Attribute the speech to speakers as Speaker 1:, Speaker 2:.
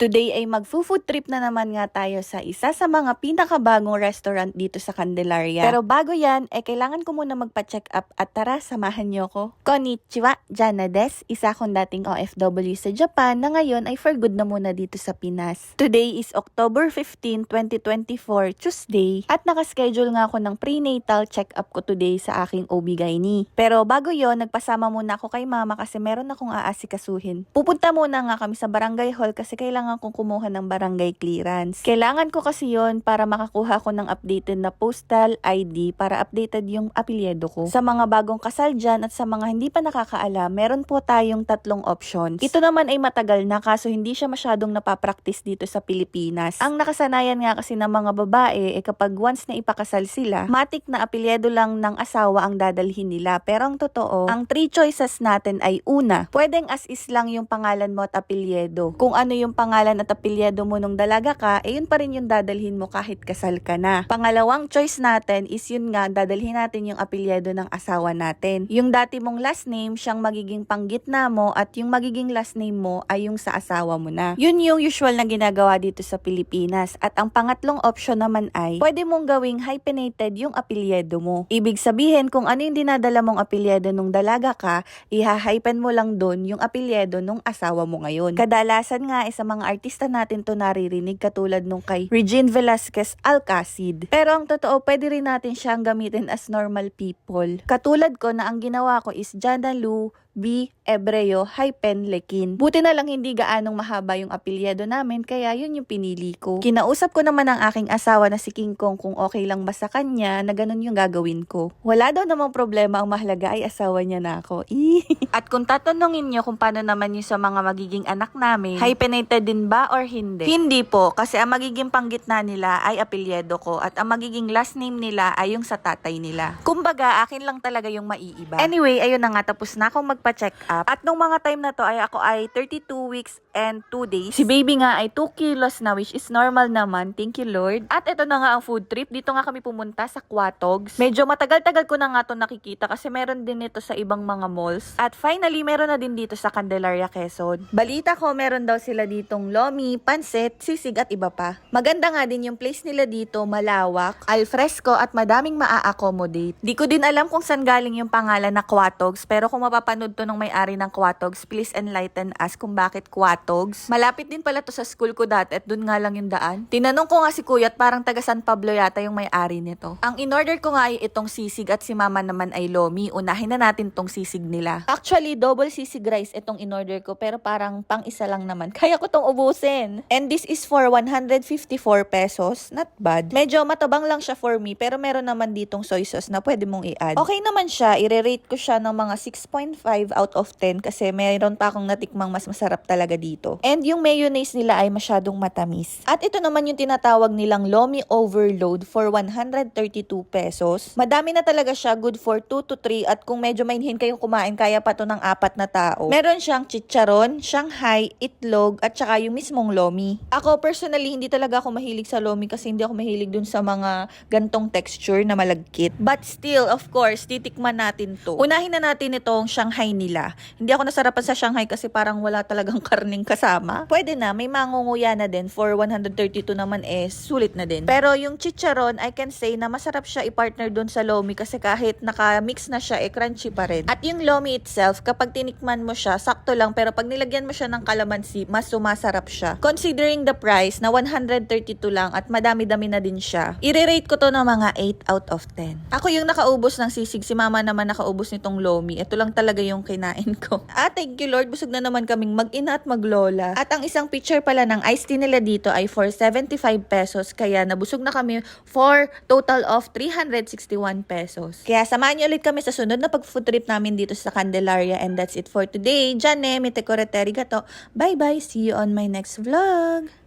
Speaker 1: Today ay mag-food trip na naman nga tayo sa isa sa mga pinakabagong restaurant dito sa Candelaria. Pero bago yan, eh kailangan ko muna magpa-check up at tara, samahan niyo ko. Konnichiwa, Jana des, isa akong dating OFW sa Japan na ngayon ay for good na muna dito sa Pinas. Today is October 15, 2024, Tuesday, at nakaschedule nga ako ng prenatal check-up ko today sa aking OB-GYN. Pero bago yon nagpasama muna ako kay mama kasi meron akong aasikasuhin. Pupunta muna nga kami sa barangay hall kasi kailangan kong kumuha ng barangay clearance. Kailangan ko kasi yon para makakuha ko ng updated na postal ID para updated yung apelyido ko. Sa mga bagong kasal dyan at sa mga hindi pa nakakaalam, meron po tayong tatlong options. Ito naman ay matagal na kaso hindi siya masyadong napapractice dito sa Pilipinas. Ang nakasanayan nga kasi ng mga babae eh kapag once na ipakasal sila, matik na apelyido lang ng asawa ang dadalhin nila. Pero ang totoo, ang three choices natin ay una, pwedeng as is lang yung pangalan mo at apelyido. Kung ano yung pangalan at apelyido mo nung dalaga ka, eh yun pa rin yung dadalhin mo kahit kasal ka na. Pangalawang choice natin is yun nga, dadalhin natin yung apelyido ng asawa natin. Yung dati mong last name, siyang magiging panggitna mo at yung magiging last name mo ay yung sa asawa mo na. Yun yung usual na ginagawa dito sa Pilipinas. At ang pangatlong option naman ay, pwede mong gawing hyphenated yung apelyido mo. Ibig sabihin, kung ano yung dinadala mong apelyido nung dalaga ka, iha-hyphen mo lang doon yung apelyido nung asawa mo ngayon. Kadalasan nga, eh, sa mga artista natin to naririnig katulad nung kay Regine Velasquez Alcacid. Pero ang totoo, pwede rin natin siyang gamitin as normal people. Katulad ko na ang ginawa ko is Jana Lu B. Ebreo hyphen Lekin. Buti na lang hindi gaanong mahaba yung apelyido namin kaya yun yung pinili ko. Kinausap ko naman ang aking asawa na si King Kong kung okay lang ba sa kanya na ganun yung gagawin ko. Wala daw namang problema ang mahalaga ay asawa niya na ako. At kung tatanungin niyo kung paano naman yung sa mga magiging anak namin, hyphenated din ba or hindi? Hindi po kasi ang magiging panggitna nila ay apelyido ko at ang magiging last name nila ay yung sa tatay nila. Kumbaga, akin lang talaga yung maiiba. Anyway, ayun na nga tapos na akong magpa-check up. At nung mga time na to ay ako ay 32 weeks and 2 days. Si baby nga ay 2 kilos na which is normal naman. Thank you Lord. At ito na nga ang food trip. Dito nga kami pumunta sa Quatogs. Medyo matagal-tagal ko na nga to nakikita kasi meron din ito sa ibang mga malls. At finally, meron na din dito sa Candelaria, Quezon. Balita ko, meron daw sila ditong lomi, pansit, sisig at iba pa. Maganda nga din yung place nila dito, malawak, alfresco at madaming maa-accommodate. Di ko din alam kung saan galing yung pangalan na Quatogs pero kung mapapanood to ng may-ari ng Quatogs, please enlighten us kung bakit Quatogs. Malapit din pala to sa school ko dati at dun nga lang yung daan. Tinanong ko nga si kuya at parang taga San Pablo yata yung may-ari nito. Ang in-order ko nga ay itong sisig at si mama naman ay lomi. Unahin na natin tong sisig nila. Actually, double sisig rice itong in-order ko pero parang pang isa lang naman. Kaya ko tong ubusin. And this is for 154 pesos. Not bad. Medyo matabang lang siya for me pero meron naman ditong soy sauce na pwede mong i-add. Okay naman siya. I-rate ko siya ng mga 6.5 out of 10 kasi mayroon pa akong natikmang mas masarap talaga dito. And yung mayonnaise nila ay masyadong matamis. At ito naman yung tinatawag nilang Lomi Overload for 132 pesos. Madami na talaga siya. Good for 2 to 3 at kung medyo mainhin kayong kumain, kaya pa to ng apat na tao. Meron siyang chicharon, Shanghai, itlog, at saka yung mismong Lomi. Ako personally, hindi talaga ako mahilig sa Lomi kasi hindi ako mahilig dun sa mga gantong texture na malagkit. But still, of course, titikman natin to. Unahin na natin itong Shanghai nila. Hindi ako nasarapan sa Shanghai kasi parang wala talagang karning kasama. Pwede na, may mangunguya na din. For 132 naman eh, sulit na din. Pero yung chicharon, I can say na masarap siya i-partner dun sa Lomi kasi kahit naka-mix na siya, eh crunchy pa rin. At yung Lomi itself, kapag tinikman mo siya, sakto lang. Pero pag nilagyan mo siya ng kalamansi, mas sumasarap siya. Considering the price na 132 lang at madami-dami na din siya, i-rate ko to ng mga 8 out of 10. Ako yung nakaubos ng sisig, si mama naman nakaubos nitong Lomi. Ito lang talaga yung kinain ko. Ah, thank you Lord, busog na naman kaming mag-ina at maglola. At ang isang picture pala ng iced tea nila dito ay for 75 pesos, kaya nabusog na kami for total of 361 pesos. Kaya samahan niyo ulit kami sa sunod na pag-food trip namin dito sa Candelaria and that's it for today. Jane, Mite Gato. Bye-bye, see you on my next vlog!